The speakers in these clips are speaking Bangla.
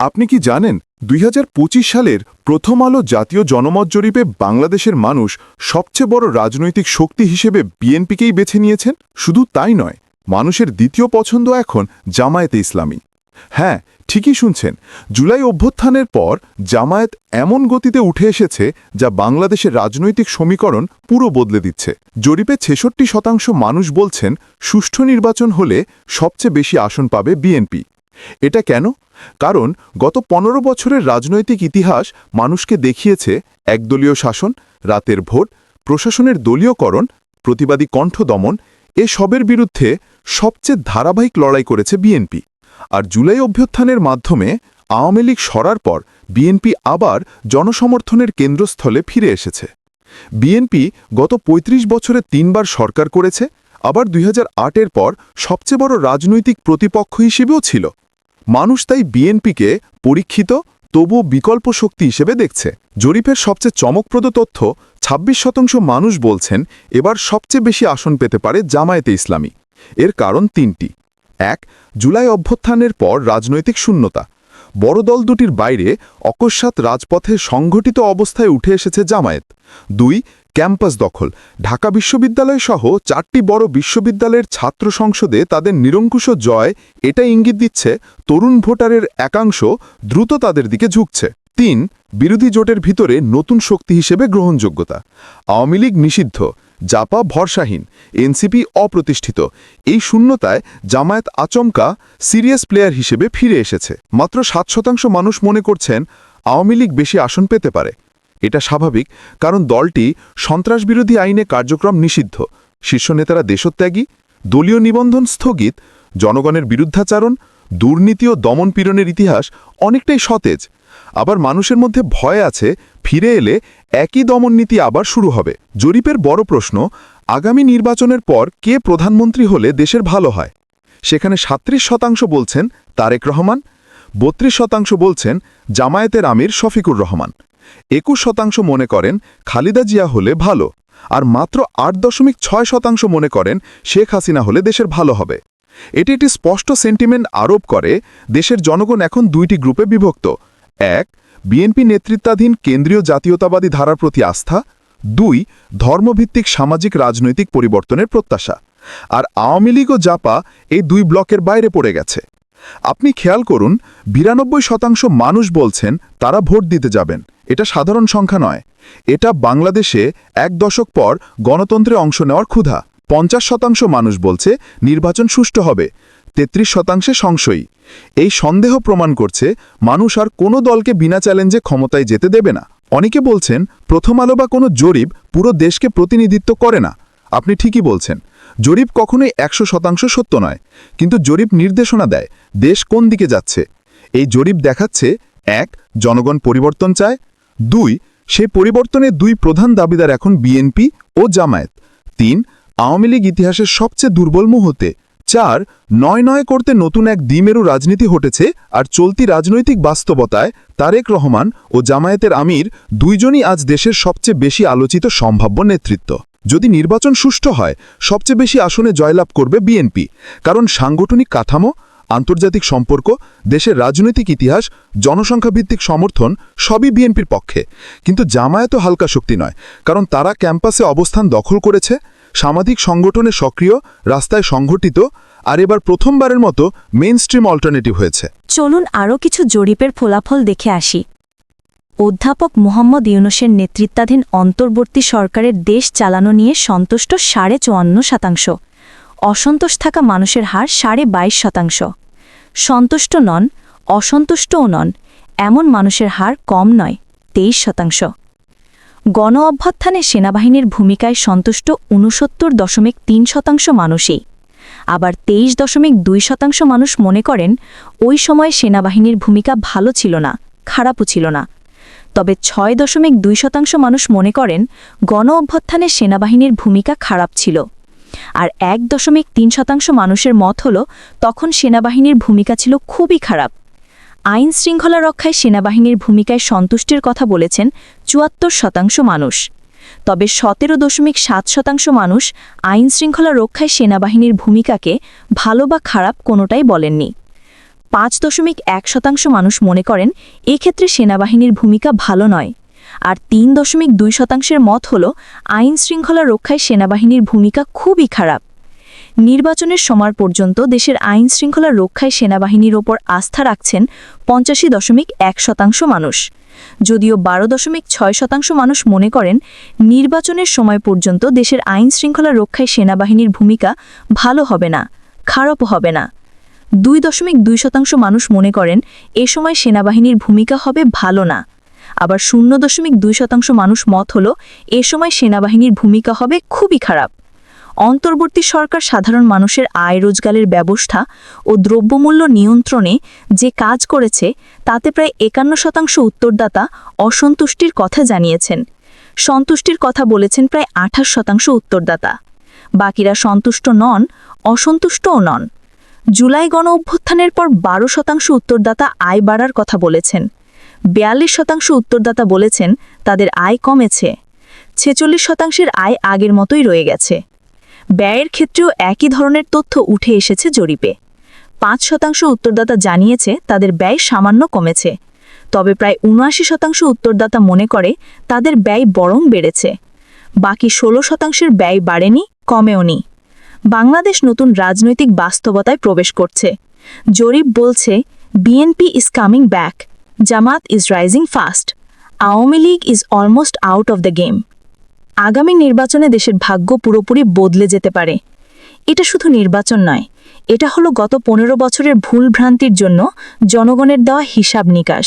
আপনি কি জানেন, দুই হাজার পঁচিশ সালের প্রথম আলো জাতীয় জনমত জরিপে বাংলাদেশের মানুষ সবচেয়ে বড় রাজনৈতিক শক্তি হিসেবে বিএনপিকেই বেছে নিয়েছেন? শুধু তাই নয়, মানুষের দ্বিতীয় পছন্দ এখন জামায়াতে ইসলামী। হ্যাঁ ঠিকই শুনছেন, জুলাই অভ্যুত্থানের পর জামায়াত এমন গতিতে উঠে এসেছে যা বাংলাদেশের রাজনৈতিক সমীকরণ পুরো বদলে দিচ্ছে। জরিপে ছেষট্টি শতাংশ মানুষ বলছেন, সুষ্ঠু নির্বাচন হলে সবচেয়ে বেশি আসন পাবে বিএনপি। এটা কেন? কারণ গত পনেরো বছরের রাজনৈতিক ইতিহাস মানুষকে দেখিয়েছে একদলীয় শাসন, রাতের ভোট, প্রশাসনের দলীয়করণ, প্রতিবাদী কণ্ঠ দমন এসবের বিরুদ্ধে সবচেয়ে ধারাবাহিক লড়াই করেছে বিএনপি। আর জুলাই অভ্যুত্থানের মাধ্যমে আওয়ামী লীগ সরার পর বিএনপি আবার জনসমর্থনের কেন্দ্রস্থলে ফিরে এসেছে। বিএনপি গত ৩৫ বছরে তিনবার সরকার করেছে, আবার দুই এর পর সবচেয়ে বড় রাজনৈতিক প্রতিপক্ষ হিসেবেও ছিল। মানুষ তাই বিএনপিকে পরীক্ষিত তবু বিকল্প শক্তি হিসেবে দেখছে। জরিপের সবচেয়ে চমকপ্রদ তথ্য ২৬ শতাংশ মানুষ বলছেন এবার সবচেয়ে বেশি আসন পেতে পারে জামায়াতে ইসলামী। এর কারণ তিনটি। এক, জুলাই অভ্যুত্থানের পর রাজনৈতিক শূন্যতা। বড় দল দুটির বাইরে অকস্মাৎ রাজপথে সংঘটিত অবস্থায় উঠে এসেছে জামায়াত। দুই ক্যাম্পাস দখল। ঢাকা বিশ্ববিদ্যালয় সহ চারটি বড় বিশ্ববিদ্যালয়ের ছাত্র সংসদে তাদের নিরঙ্কুশ জয় এটা ইঙ্গিত দিচ্ছে তরুণ ভোটারের একাংশ দ্রুত তাদের দিকে ঝুঁকছে। তিন, বিরোধী জোটের ভিতরে নতুন শক্তি হিসেবে গ্রহণযোগ্যতা। আওয়ামী লীগ নিষিদ্ধ, জাপা ভরসাহীন, এনসিপি অপ্রতিষ্ঠিত। এই শূন্যতায় জামায়াত আচমকা সিরিয়াস প্লেয়ার হিসেবে ফিরে এসেছে। মাত্র সাত শতাংশ মানুষ মনে করছেন আওয়ামী লীগ বেশি আসন পেতে পারে। এটা স্বাভাবিক কারণ দলটি সন্ত্রাসবিরোধী আইনে কার্যক্রম নিষিদ্ধ। শীর্ষ নেতারা দেশত্যাগী, দলীয় নিবন্ধন স্থগিত, জনগণের বিরুদ্ধাচারণ, দুর্নীতি ও দমনপীড়নের ইতিহাস অনেকটাই সতেজ। আবার মানুষের মধ্যে ভয় আছে, ফিরে এলে একই দমননীতি আবার শুরু হবে। জরিপের বড় প্রশ্ন, আগামী নির্বাচনের পর কে প্রধানমন্ত্রী হলে দেশের ভালো হয়? সেখানে সাত্রিশ শতাংশ বলছেন তারেক রহমান, বত্রিশ শতাংশ বলছেন জামায়াতের আমির শফিকুর রহমান। একুশ শতাংশ মনে করেন খালিদা জিয়া হলে ভালো, আর মাত্র আট দশমিক ছয় শতাংশ মনে করেন শেখ হাসিনা হলে দেশের ভালো হবে। এটি একটি স্পষ্ট সেন্টিমেন্ট আরোপ করে, দেশের জনগণ এখন দুইটি গ্রুপে বিভক্ত। এক, বিএনপি নেতৃত্বাধীন কেন্দ্রীয় জাতীয়তাবাদী ধারার প্রতি আস্থা। দুই, ধর্মভিত্তিক সামাজিক রাজনৈতিক পরিবর্তনের প্রত্যাশা। আর আওয়ামী লীগ ও জাপা এই দুই ব্লকের বাইরে পড়ে গেছে। আপনি খেয়াল করুন, বিরানব্বই শতাংশ মানুষ বলছেন তারা ভোট দিতে যাবেন। এটা সাধারণ সংখ্যা নয়। এটা বাংলাদেশে এক দশক পর গণতন্ত্রে অংশ নেওয়ার ক্ষুধা। পঞ্চাশ শতাংশ মানুষ বলছে নির্বাচন সুষ্ঠু হবে। তেত্রিশ শতাংশে সংশয়ী। এই সন্দেহ প্রমাণ করছে মানুষ আর কোনো দলকে বিনা চ্যালেঞ্জে ক্ষমতায় যেতে দেবে না। অনেকে বলছেন প্রথম আলো বা কোনো জরিপ পুরো দেশকে প্রতিনিধিত্ব করে না। আপনি ঠিকই বলছেন। জরিপ কখনোই একশো শতাংশ সত্য নয়। কিন্তু জরিপ নির্দেশনা দেয় দেশ কোন দিকে যাচ্ছে। এই জরিপ দেখাচ্ছে, এক, জনগণ পরিবর্তন চায় দুই সেই পরিবর্তনের দুই প্রধান দাবিদার এখন বিএনপি ও জামায়াত। তিন, আওয়ামী লীগ ইতিহাসের সবচেয়ে দুর্বল মুহূর্তে। চার, নয় নয় করতে নতুন এক দ্বিমেরু রাজনীতি হটেছে আর চলতি রাজনৈতিক বাস্তবতায় তারেক রহমান ও জামায়াতের আমির দুইজনই আজ দেশের সবচেয়ে বেশি আলোচিত সম্ভাব্য নেতৃত্ব। যদি নির্বাচন সুষ্ঠু হয়, সবচেয়ে বেশি আসনে জয়লাভ করবে বিএনপি। কারণ সাংগঠনিক কাঠামো আন্তর্জাতিক সম্পর্ক, দেশের রাজনৈতিক ইতিহাস, জনসংখ্যাভিত্তিক সমর্থন, সবই বিএনপির পক্ষে। কিন্তু জামায়াতও হালকা শক্তি নয়, কারণ তারা ক্যাম্পাসে অবস্থান দখল করেছে, সামাজিক সংগঠনে সক্রিয়, রাস্তায় সংঘটিত, আর এবার প্রথমবারের মতো মেইন স্ট্রিম অল্টারনেটিভ হয়েছে। চলুন আরও কিছু জরিপের ফলাফল দেখে আসি। অধ্যাপক মোহাম্মদ ইউনুসের নেতৃত্বাধীন অন্তর্বর্তী সরকারের দেশ চালানো নিয়ে সন্তুষ্ট সাড়ে চুয়ান্ন শতাংশ। অসন্তোষ থাকা মানুষের হার সাড়ে বাইশ শতাংশ। সন্তুষ্ট নন, অসন্তুষ্টও নন, এমন মানুষের হার কম নয়, তেইশ শতাংশ। গণ অভ্যুত্থানে সেনাবাহিনীর ভূমিকায় সন্তুষ্ট উনসত্তর দশমিক তিন শতাংশ মানুষই। আবার তেইশ দশমিক দুই শতাংশ মানুষ মনে করেন, ওই সময় সেনাবাহিনীর ভূমিকা ভালো ছিল না, খারাপও ছিল না। তবে ছয় দশমিক দুই শতাংশ মানুষ মনে করেন, গণ অভ্যুত্থানে সেনাবাহিনীর ভূমিকা খারাপ ছিল। আর এক দশমিক তিন শতাংশ মানুষের মত হল, তখন সেনাবাহিনীর ভূমিকা ছিল খুবই খারাপ। আইন শৃঙ্খলা রক্ষায় সেনাবাহিনীর ভূমিকায় সন্তুষ্টির কথা বলেছেন চুয়াত্তর শতাংশ মানুষ। তবে সতেরো দশমিক সাত শতাংশ মানুষ আইন শৃঙ্খলা রক্ষায় সেনাবাহিনীর ভূমিকাকে ভালো বা খারাপ কোনোটাই বলেননি। পাঁচ দশমিক এক শতাংশ মানুষ মনে করেন, এক্ষেত্রে সেনাবাহিনীর ভূমিকা ভালো নয়। আর তিন দশমিক দুই শতাংশের মত হল, আইন শৃঙ্খলা রক্ষায় সেনাবাহিনীর ভূমিকা খুবই খারাপ। নির্বাচনের সময় পর্যন্ত দেশের আইন শৃঙ্খলা রক্ষায় সেনাবাহিনীর ওপর আস্থা রাখছেন পঞ্চাশি দশমিক এক শতাংশ মানুষ। যদিও বারো দশমিক ছয় শতাংশ মানুষ মনে করেন, নির্বাচনের সময় পর্যন্ত দেশের আইন শৃঙ্খলা রক্ষায় সেনাবাহিনীর ভূমিকা ভালো হবে না, খারাপও হবে না। দুই দশমিক দুই শতাংশ মানুষ মনে করেন, এ সময় সেনাবাহিনীর ভূমিকা হবে ভালো না। আবার শূন্য দশমিক দুই শতাংশ মানুষ মত হল, এ সময় সেনাবাহিনীর ভূমিকা হবে খুবই খারাপ। অন্তর্বর্তী সরকার সাধারণ মানুষের আয় রোজগারের ব্যবস্থা ও দ্রব্যমূল্য নিয়ন্ত্রণে যে কাজ করেছে, তাতে প্রায় একান্ন শতাংশ উত্তরদাতা অসন্তুষ্টির কথা জানিয়েছেন। সন্তুষ্টির কথা বলেছেন প্রায় আঠাশ শতাংশ উত্তরদাতা। বাকিরা সন্তুষ্ট নন, অসন্তুষ্টও নন। জুলাই গণ অভ্যুত্থানের পর বারো শতাংশ উত্তরদাতা আয় বাড়ার কথা বলেছেন। বিয়াল্লিশ শতাংশ উত্তরদাতা বলেছেন তাদের আয় কমেছে। ছেচল্লিশ শতাংশের আয় আগের মতোই রয়ে গেছে। ব্যয়ের ক্ষেত্রেও একই ধরনের তথ্য উঠে এসেছে জরিপে। পাঁচ শতাংশ উত্তরদাতা জানিয়েছে তাদের ব্যয় সামান্য কমেছে। তবে প্রায় উনআশি শতাংশ উত্তরদাতা মনে করে তাদের ব্যয় বরং বেড়েছে। বাকি ষোলো শতাংশের ব্যয় বাড়েনি কমেওনি বাংলাদেশ নতুন রাজনৈতিক বাস্তবতায় প্রবেশ করছে। জরিপ বলছে, BNP is coming back. Jamaat is rising fast Awami League is almost out of the game আগামী নির্বাচনে দেশের ভাগ্য পুরোপুরি বদলে যেতে পারে। এটা শুধু নির্বাচন নয়, এটা হলো গত পনেরো বছরের ভুল ভ্রান্তির জন্য জনগণের দেওয়া হিসাব নিকাশ।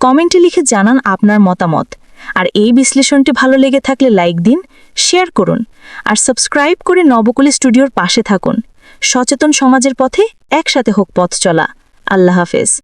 কমেন্টে লিখে জানান আপনার মতামত। আর এই বিশ্লেষণটি ভালো লেগে থাকলে লাইক দিন, শেয়ার করুন। আর সাবস্ক্রাইব করে নবকুলি স্টুডিওর পাশে থাকুন। সচেতন সমাজের পথে একসাথে হোক পথ চলা। আল্লাহ হাফেজ।